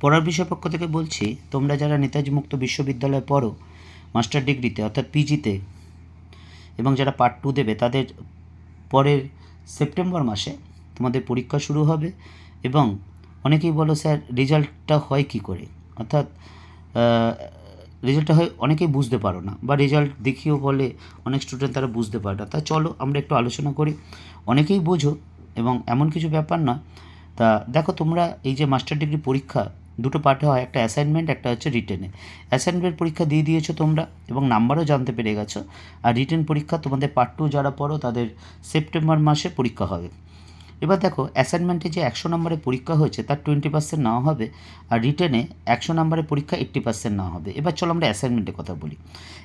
পড়ার বিষয় পক্ষ থেকে বলছি, তোমরা যারা নেতাজি মুক্ত বিশ্ববিদ্যালয়ে পড়ো, মাস্টার ডিগ্রিতে, অর্থাৎ পিজিতে, এবং যারা পার্ট টু দেবে, তাদের পরের সেপ্টেম্বর মাসে তোমাদের পরীক্ষা শুরু হবে এবং অনেকেই বলো, স্যার, রেজাল্টটা হয় কী করে? অর্থাৎ রেজাল্টটা হয়, অনেকেই বুঝতে পারো না বা রেজাল্ট দেখিও বলে, অনেক স্টুডেন্ট তারা বুঝতে পারে না। তা চলো, আমরা একটু আলোচনা করি। অনেকেই বোঝো, এবং এমন কিছু ব্যাপার নয়। তা দেখো, তোমরা এই যে মাস্টার ডিগ্রি পরীক্ষা দুটো পার্টে হয়, একটা অ্যাসাইনমেন্ট একটা হচ্ছে রিটেনে অ্যাসাইনমেন্ট পরীক্ষা দিয়ে দিয়েছ তোমরা এবং নাম্বারও জানতে পেরে গেছো। আর রিটেন পরীক্ষা তোমাদের পার্ট টু যারা পড়ো, তাদের সেপ্টেম্বর মাসে পরীক্ষা হবে। এবার দেখো অ্যাসাইনমেন্টে যে একশো নম্বরের পরীক্ষা হয়েছে, তার টোয়েন্টি পার্সেন্ট নেওয়া হবে। আর রিটেনে একশো নম্বরের পরীক্ষা এইট্টি পার্সেন্ট নেওয়া হবে। এবার চলো আমরা অ্যাসাইনমেন্টের কথা বলি।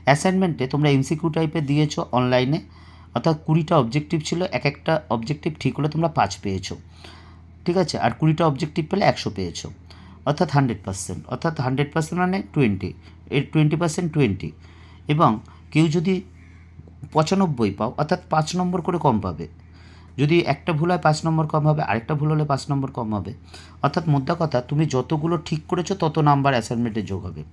অ্যাসাইনমেন্টে তোমরা এমসিকিউ টাইপের দিয়েছ অনলাইনে অর্থাৎ কুড়িটা অবজেক্টিভ ছিল, এক একটা অবজেক্টিভ ঠিক হলে তোমরা পাঁচ পেয়েছ। ঠিক আছে? আর কুড়িটা অবজেক্টিভ পেলে একশো পেয়েছ। অর্থাৎ হান্ড্রেড পার্সেন্ট, অর্থাৎ হান্ড্রেড পার্সেন্ট মানে টোয়েন্টি এর টোয়েন্টি পার্সেন্ট টোয়েন্টি। এবং কেউ যদি পঁচানব্বই পাও, অর্থাৎ পাঁচ নম্বর করে কম পাবে। যদি একটা ভুল হয়, পাঁচ নম্বর কম হবে, আরেকটা ভুল হলে পাঁচ নম্বর কম হবে। অর্থাৎ মোদ্দা কথা, তুমি যতগুলো ঠিক করেছ, তত নাম্বার অ্যাসাইনমেন্টে যোগ হবে।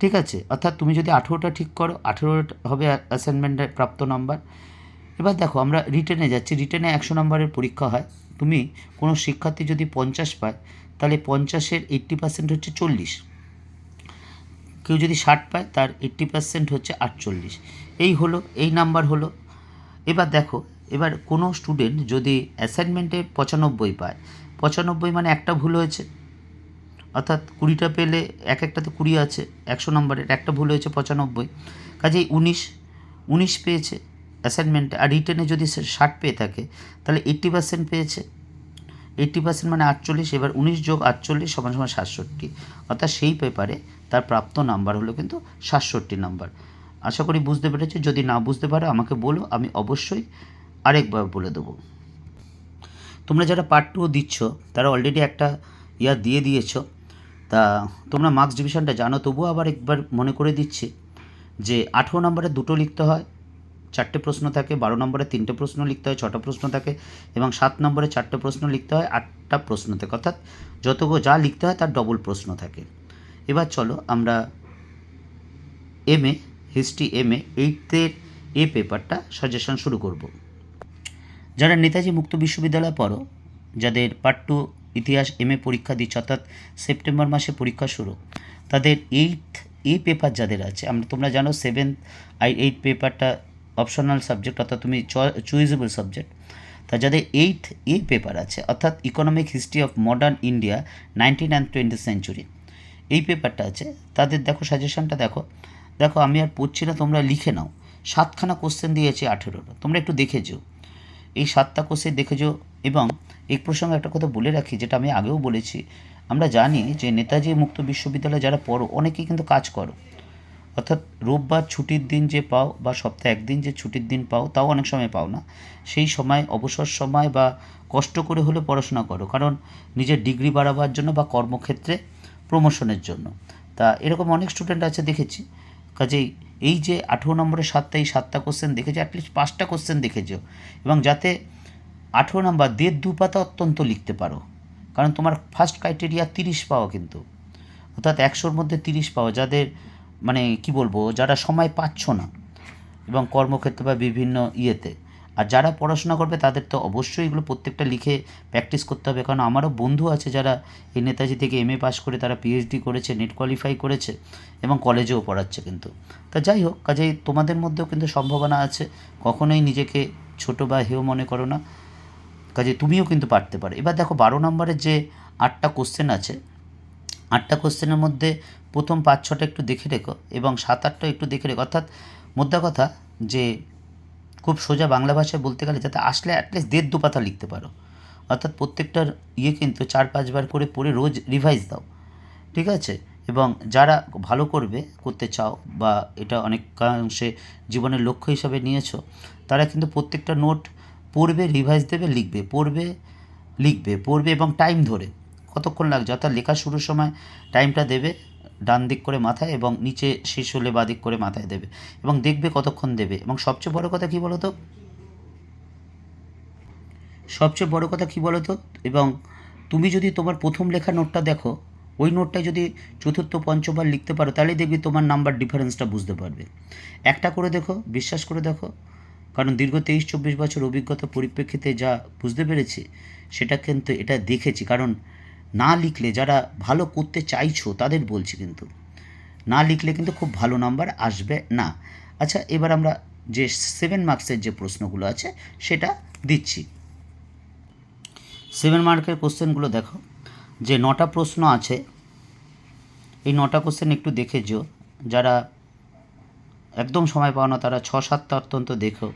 ঠিক আছে? অর্থাৎ তুমি যদি আঠেরোটা ঠিক করো আঠেরোটা হবে অ্যাসাইনমেন্টের প্রাপ্ত নাম্বার। এবার দেখো, আমরা রিটেনে যাচ্ছি। রিটেনে একশো নম্বরের পরীক্ষা হয়। তুমি কোনো শিক্ষার্থী যদি পঞ্চাশ পায় তাহলে পঞ্চাশের এইট্টি পার্সেন্ট হচ্ছে চল্লিশ। কেউ যদি ষাট পায়, তার এইট্টি পার্সেন্ট হচ্ছে আটচল্লিশ। এই হলো, এই নাম্বার হলো। এবার দেখো, এবার কোনো স্টুডেন্ট যদি অ্যাসাইনমেন্টে পঁচানব্বই পায়, পঁচানব্বই মানে একটা ভুল হয়েছে। অর্থাৎ কুড়িটা পেলে এক একটাতে কুড়ি আছে, একশো নম্বরের একটা ভুল হয়েছে পঁচানব্বই। কাজেই উনিশ উনিশ পেয়েছে অ্যাসাইনমেন্টে আর রিটেনে যদি ষাট পেয়ে থাকে, তাহলে এইট্টি পার্সেন্ট পেয়েছে। এইট্টি পার্সেন্ট মানে আটচল্লিশ, এবার উনিশ যোগ আটচল্লিশ সমান সমান সাতষট্টি। অর্থাৎ সেই পেপারে তার প্রাপ্ত নাম্বার হলো কিন্তু সাতষট্টি নাম্বার আশা করি বুঝতে পেরেছ, যদি না বুঝতে পারো আমাকে বলো, আমি অবশ্যই আরেকবার বলে দেবো। তোমরা যারা পার্ট টু দিচ্ছ, তারা অলরেডি একটা ইয়া দিয়ে দিয়েছ। তা তোমরা মার্কস ডিভিশনটা জানো, তবুও আবার একবার মনে করে দিচ্ছি যে আঠেরো নম্বরে দুটো লিখতে হয় চারটে প্রশ্ন থাকে, বারো নম্বরে তিনটে প্রশ্ন লিখতে হয়, ছটা প্রশ্ন থাকে এবং সাত নম্বরে চারটে প্রশ্ন লিখতে হয়, আটটা প্রশ্ন থাকে। অর্থাৎ যতগুলো যা লিখতে হয় তার ডবল প্রশ্ন থাকে। এবার চলো আমরা M A history M A এইটের এ পেপারটা সাজেশন শুরু করব। যারা নেতাজি মুক্ত বিশ্ববিদ্যালয়ে পড়ো, যাদের পার্ট টু ইতিহাস এম এ পরীক্ষা দিচ্ছে, অর্থাৎ সেপ্টেম্বর মাসে পরীক্ষা শুরু, তাদের এইট এ পেপার যাদের আছে, আমরা তোমরা জানো সেভেন্থ আই এইট পেপারটা অপশনাল সাবজেক্ট অর্থাৎ তুমি চুইজেবল সাবজেক্ট তা যাদের এইট এ পেপার আছে, অর্থাৎ economic history of modern India nineteen and twenty century এই পেপারটা আছে, তাদের দেখো সাজেশনটা দেখো দেখো আমি আর পড়ছি না, তোমরা লিখে নাও, সাতখানা কোশ্চেন দিয়েছে আঠেরোর তোমরা একটু দেখে যেও, এই সাতটা কোশ্চেন দেখে যেও, এবং এই প্রসঙ্গে একটা কথা বলে রাখি, যেটা আমি আগেও বলেছি, আমরা জানি যে নেতাজি মুক্ত বিশ্ববিদ্যালয়ে যারা পড়ো, অনেকেই কিন্তু কাজ করো অর্থাৎ রোববার ছুটির দিন যে পাও বা সপ্তাহে একদিন যে ছুটির দিন পাও, তাও অনেক সময় পাও না। সেই সময়, অবসর সময় বা কষ্ট করে হলে পড়াশোনা করো। কারণ নিজের ডিগ্রি বাড়াবার জন্য বা কর্মক্ষেত্রে প্রমোশনের জন্য। তা এরকম অনেক স্টুডেন্ট আছে, দেখেছি। কাজেই এই যে আঠেরো নম্বরের সাতটা, এই সাতটা কোশ্চেন দেখেছ অ্যাটলিস্ট পাঁচটা কোশ্চেন দেখেছ। এবং যাতে আঠেরো নম্বর দেড় দু পাতা অত্যন্ত লিখতে পারো। কারণ তোমার ফার্স্ট ক্রাইটেরিয়া তিরিশ পাওয়া কিন্তু। অর্থাৎ একশোর মধ্যে তিরিশ পাওয়া। যাদের মানে কি বলব, যারা সময় পাচ্ছ না এবং কর্মক্ষেত্রে বা বিভিন্ন ইয়েতে, আর যারা পড়াশোনা করবে তাদের তো অবশ্যই এগুলো প্রত্যেকটা লিখে প্র্যাকটিস করতে হবে। কারণ আমারও বন্ধু আছে যারা এই নেতাজি থেকে এম এ পাস করে তারা পিএইচডি করেছে নেট কোয়ালিফাই করেছে এবং কলেজেও পড়াচ্ছে কিন্তু। তা যাই হোক, কাজেই তোমাদের মধ্যেও কিন্তু সম্ভাবনা আছে, কখনোই নিজেকে ছোট বা হেও মনে করো না। কাজে তুমিও কিন্তু পারতে পারো। এবার দেখো, বারো নম্বরের যে আটটা কোশ্চেন আছে আটটা কোশ্চেনের মধ্যে প্রথম পাঁচ ছটা একটু দেখে রেখো এবং সাত আটটা একটু দেখে রেখো। অর্থাৎ মোদ্দা কথা যে খুব সোজা বাংলা ভাষায় বলতে গেলে যাতে আসলে অ্যাটলিস্ট দেড় দু পাতা লিখতে পারো। অর্থাৎ প্রত্যেকটার ইয়ে কিন্তু চার পাঁচবার করে পড়ে রোজ রিভাইজ দাও। ঠিক আছে? এবং যারা ভালো করবে, করতে চাও বা এটা অনেকাংশে জীবনের লক্ষ্য হিসাবে নিয়েছো, তারা কিন্তু প্রত্যেকটা নোট পড়বে রিভাইজ দেবে, লিখবে, পড়বে লিখবে, পড়বে এবং টাইম ধরে। কতক্ষণ লাগছে? অর্থাৎ লেখা শুরুর সময় টাইমটা দেবে ডান দিক করে মাথায় এবং নিচে শেষ হলে বা দিক করে মাথায় দেবে এবং দেখবে কতক্ষণ দেবে এবং সবচেয়ে বড় কথা কী বলো তো সবচেয়ে বড় কথা কী বলো তো এবং তুমি যদি তোমার প্রথম লেখা নোটটা দেখো, ওই নোটটা যদি চতুর্থ, পঞ্চমবার লিখতে পারো তাহলে দেখবি তোমার নাম্বার ডিফারেন্সটা বুঝতে পারবে। একটা করে দেখো, বিশ্বাস করে দেখো, কারণ দীর্ঘ তেইশ, চব্বিশ বছর অভিজ্ঞতা পরিপ্রেক্ষিতে যা বুঝতে পেরেছি, সেটা কিন্তু এটা দেখেছি। কারণ না লিখলে, যারা ভালো করতে চাইছো তাদের বলছি কিন্তু। না লিখলে কিন্তু খুব ভালো নাম্বার আসবে না। আচ্ছা এবার আমরা যে সেভেন মার্কসের যে প্রশ্নগুলো আছে, সেটা দিচ্ছি। সেভেন মার্কের কোশ্চেনগুলো দেখো। যে নটা প্রশ্ন আছে, এই নটা কোশ্চেন একটু দেখে যেও। যারা একদম সময় পাও না, তারা ছ সাতটা অত্যন্ত দেখো।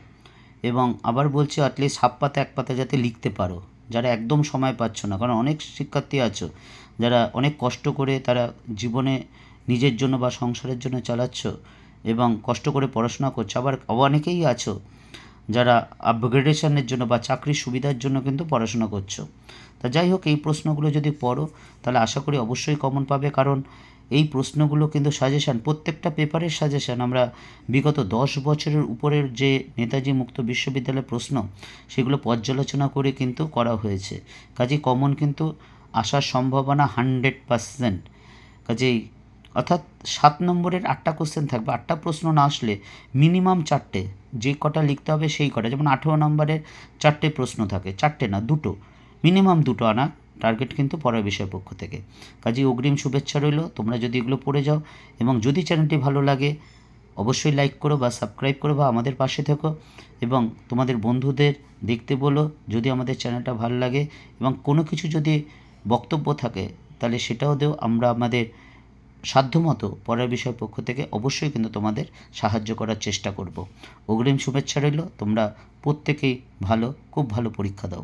এবং আবার বলছি অ্যাটলিস্ট হাফ পাতা, এক পাতা যাতে লিখতে পারো। যারা একদম সময় পাচ্ছ না। কারণ অনেক শিক্ষার্থী আছো, যারা অনেক কষ্ট করে তারা জীবনে নিজের জন্য বা সংসারের জন্য চালাচ্ছ এবং কষ্ট করে পড়াশোনা করছ। আবার অনেকেই আছো যারা আপগ্রেডেশনের জন্য বা চাকরির সুবিধার জন্য কিন্তু পড়াশোনা করছ। তা যাই হোক, এই প্রশ্নগুলো যদি পড়ো, তাহলে আশা করি অবশ্যই কমন পাবে। কারণ এই প্রশ্নগুলো কিন্তু সাজেশান প্রত্যেকটা পেপারের সাজেশান আমরা বিগত দশ বছরের উপরের যে নেতাজি মুক্ত বিশ্ববিদ্যালয়ের প্রশ্ন, সেগুলো পর্যালোচনা করে কিন্তু করা হয়েছে। কাজে কমন কিন্তু আসার সম্ভাবনা হান্ড্রেড পারসেন্ট কাজেই অর্থাৎ সাত নম্বরের আটটা কোশ্চেন থাকবে। আটটা প্রশ্ন না আসলে মিনিমাম চারটে, যে কটা লিখতে হবে সেই কটা। যেমন আঠেরো নম্বরের চারটে প্রশ্ন থাকে, চারটে না, দুটো মিনিমাম দুটো আনা। টার্গেট কিন্তু পড়ার বিষয় পক্ষ থেকে। কাজেই অগ্রিম শুভেচ্ছা রইল, তোমরা যদি এগুলো পড়ে যাও এবং যদি চ্যানেলটি ভালো লাগে, অবশ্যই লাইক করো বা সাবস্ক্রাইব করো বা আমাদের পাশে থেকো এবং তোমাদের বন্ধুদের দেখতে বলো যদি আমাদের চ্যানেলটা ভালো লাগে এবং কোনো কিছু যদি বক্তব্য থাকে, তাহলে সেটাও দেও। আমরা আমাদের সাধ্যমতো পরের বিষয় পক্ষ থেকে অবশ্যই কিন্তু তোমাদের সাহায্য করার চেষ্টা করব। অগ্রিম শুভেচ্ছা রইল, তোমরা প্রত্যেকেই ভালো, খুব ভালো পরীক্ষা দাও।